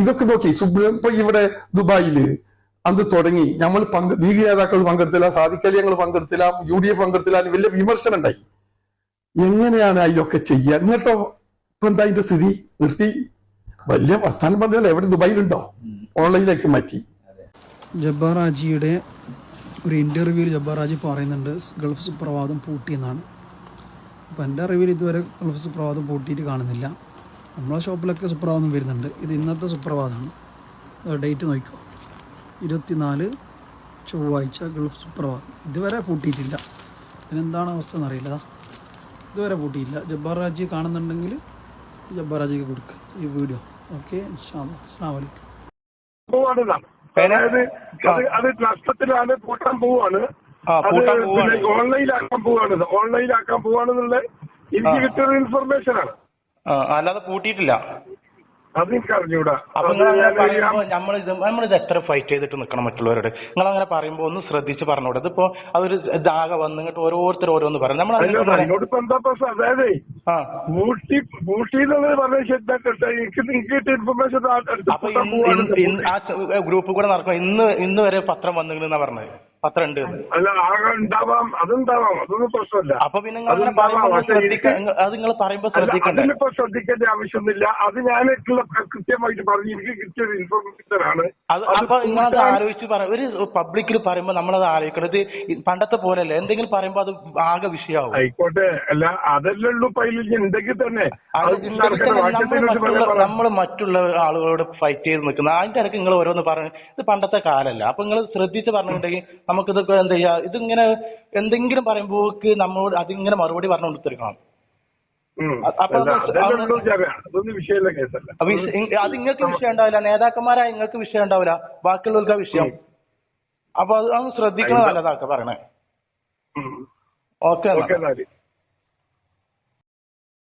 ഇതൊക്കെ നോക്കി. സുപ്രീം ഇപ്പൊ ഇവിടെ ദുബായിൽ അന്ന് തുടങ്ങി. നമ്മൾ പങ്ക് ലീഗ് നേതാക്കൾ പങ്കെടുത്തില്ല സാധിക്കലി ഞങ്ങൾ പങ്കെടുത്തില്ല യു ഡി എഫ് പങ്കെടുത്തില്ല വലിയ വിമർശനം ഉണ്ടായി എങ്ങനെയാണ് അതിലൊക്കെ ചെയ്യുക എന്നിട്ടോ ഇപ്പൊ എന്താ അതിന്റെ സ്ഥിതി? നിർത്തി. വലിയ പ്രസ്ഥാനം പറഞ്ഞാൽ എവിടെ? ദുബായിലുണ്ടോ? ഓൺലൈനിലേക്ക് മാറ്റി. ജബ്ബാർ ഹാജിയുടെ ഒരു ഇന്റർവ്യൂവിൽ ജബ്ബാർ ഹാജി പറയുന്നുണ്ട് ഗൾഫ് സുപ്രഭാതം പൂട്ടിയെന്നാണ് അപ്പോൾ എന്റെ അറിവിൽ ഇതുവരെ ഗൾഫ് സുപ്രഭാതം പൂട്ടിയിട്ട് കാണുന്നില്ല. നമ്മളെ ഷോപ്പിലൊക്കെ സുപ്രഭാതം വരുന്നുണ്ട്. ഇത് ഇന്നത്തെ സുപ്രഭാതമാണ്. ഡേറ്റ് നോക്കിക്കോ. ഇരുപത്തിനാല് ചൊവ്വാഴ്ച ഗൾഫ് സുപ്രഭാതം. ഇതുവരെ പൂട്ടിയിട്ടില്ല. ഇതിനെന്താണ് അവസ്ഥ എന്നറിയില്ല. അറിയില്ല ഇതുവരെ പൂട്ടിയില്ല ജബ്ബാർ രാജി കാണുന്നുണ്ടെങ്കിൽ ജബ്ബാർ രാജിക്ക് കൊടുക്കുക ഈ വീഡിയോ. ഓക്കെ അസ്സാം വലൈക്കും പോവാണ് അതായത് അത് അത് നഷ്ടത്തിലാണ് പൂട്ടാൻ പോവാണ്. ഓൺലൈനാക്കാൻ പോവാണെന്നുള്ള എനിക്ക് കിട്ടിയ ഇൻഫർമേഷൻ ആണ് അല്ലാതെ കൂട്ടിയിട്ടില്ല അപ്പൊ നിങ്ങൾ അങ്ങനെ പറയുമ്പോ നമ്മളിത് നമ്മളിത് എത്ര ഫൈറ്റ് ചെയ്തിട്ട് നിക്കണം മറ്റുള്ളവരോട്. നിങ്ങൾ അങ്ങനെ പറയുമ്പോ ഒന്ന് ശ്രദ്ധിച്ച് പറഞ്ഞൂടെ. ഇതിപ്പോ അതൊരു ഇതാകെ വന്ന് ഇങ്ങോട്ട് ഓരോരുത്തർ ഓരോന്ന് പറയും. നമ്മൾ ഇപ്പൊ എന്താ പ്രശ്നം? അതായത് ആ. പൂട്ടി പൂട്ടി എന്നുള്ളത് പറഞ്ഞ ശരിയാക്കട്ടെ എനിക്ക് കിട്ടിയ ഇൻഫർമേഷൻ അപ്പൊ ആ ഗ്രൂപ്പ് കൂടെ നടക്കും ഇന്ന് ഇന്ന് വരെ പത്രം വന്നിരുന്നാ പറഞ്ഞത്? പത്രം ഉണ്ട് എന്ന്. അല്ല ആകെ ഉണ്ടാവാം അതുണ്ടാവാം. അതൊന്നും പ്രശ്നമില്ല. അപ്പൊ പിന്നെ നിങ്ങൾ അങ്ങനെ അതുണ്ടാവാം. പറയുമ്പോ പക്ഷേ ശ്രദ്ധിക്ക അത് നിങ്ങൾ പറയുമ്പോൾ അല്ല, ശ്രദ്ധിക്കണ്ടേ? അതിനിപ്പോ ശ്രദ്ധിക്കേണ്ട ആവശ്യമൊന്നുമില്ല. അത് ഞാനായിട്ടുള്ള കൃത്യമായിട്ട് പറഞ്ഞു. എനിക്ക് കിട്ടിയ ഒരു ഇൻഫർമേഷൻ ആണ്. അത് അത് അപ്പൊ നിങ്ങളത് ആലോചിച്ച് പറ ഒരു പബ്ലിക്കിൽ പറയുമ്പോൾ നമ്മളത് ആലോചിക്കണം. ഇത് പണ്ടത്തെ പോലെയല്ല. എന്തെങ്കിലും പറയുമ്പോൾ അത് ആകെ വിഷയമാവും ആയിക്കോട്ടെ. അല്ല അതല്ലേ ഉള്ളൂ പൈലിൽ ഉണ്ടെങ്കിൽ തന്നെ. അത്. നമ്മൾ മറ്റുള്ള. നമ്മൾ ആളുകളോട് ഫൈറ്റ് ചെയ്ത് നിൽക്കുന്ന അതിന്റെ ഇടയ്ക്ക് നിങ്ങൾ ഓരോന്ന് പറഞ്ഞു ഇത് പണ്ടത്തെ കാലല്ല. അപ്പൊ നിങ്ങൾ ശ്രദ്ധിച്ച് പറഞ്ഞിട്ടുണ്ടെങ്കിൽ നമുക്കിതൊക്കെ എന്ത് ചെയ്യാ? ഇതിങ്ങനെ എന്തെങ്കിലും പറയുമ്പോക്ക് നമ്മളോട് അതിങ്ങനെ മറുപടി പറഞ്ഞു കൊടുത്തിരിക്കണം. അത് ഇങ്ങക്ക് നിങ്ങൾക്ക് വിഷയം ഉണ്ടാവില്ല. നേതാക്കന്മാരായ നിങ്ങൾക്ക് വിഷയം ഉണ്ടാവില്ല. ബാക്കിയുള്ളവർക്ക് വിഷയം. അപ്പൊ അത് അത് ശ്രദ്ധിക്കണം നല്ലതാക്ക പറയണേ. ഓക്കെ